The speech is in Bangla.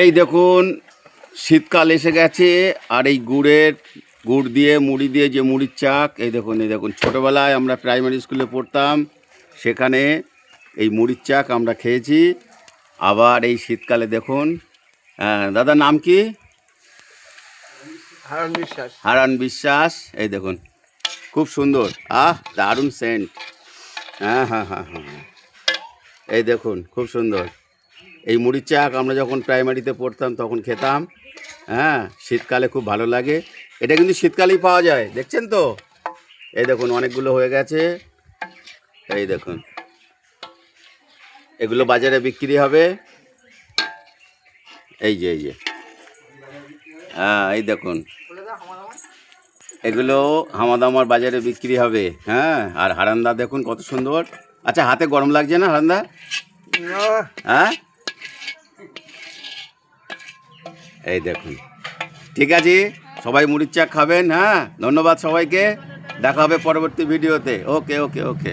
এই দেখুন শীতকাল এসে গেছে আর এই গুড়ের গুড় দিয়ে মুড়ি দিয়ে যে মুড়ির চাক এই দেখুন এই দেখুন ছোটোবেলায় আমরা প্রাইমারি স্কুলে পড়তাম সেখানে এই মুড়ির চাক আমরা খেয়েছি। আবার এই শীতকালে দেখুন হ্যাঁ, দাদা নাম কি? হারান বিশ্বাস। হারান বিশ্বাস এই দেখুন খুব সুন্দর আহ দারুণ সেন্ট হ্যাঁ হ্যাঁ হ্যাঁ হ্যাঁ হ্যাঁ। এই দেখুন খুব সুন্দর। এই মুড়ির চাক আমরা যখন প্রাইমারিতে পড়তাম তখন খেতাম। হ্যাঁ শীতকালে খুব ভালো লাগে। এটা কিন্তু শীতকালেই পাওয়া যায় দেখছেন তো? এই দেখুন অনেকগুলো হয়ে গেছে। এই দেখুন। এগুলো বাজারে বিক্রি হবে। এই যে এই যে। হ্যাঁ এই দেখুন। এগুলো হামাদামার বাজারে বিক্রি হবে। হ্যাঁ আর হারান্দা দেখুন কত সুন্দর। আচ্ছা হাতে গরম লাগছে না হারান্দা? হ্যাঁ? এই দেখুন। ঠিক আছে? সবাই মুড়ির চা খাবেন হ্যাঁ? ধন্যবাদ সবাইকে। দেখা হবে পরবর্তী ভিডিওতে। ওকে ওকে ওকে।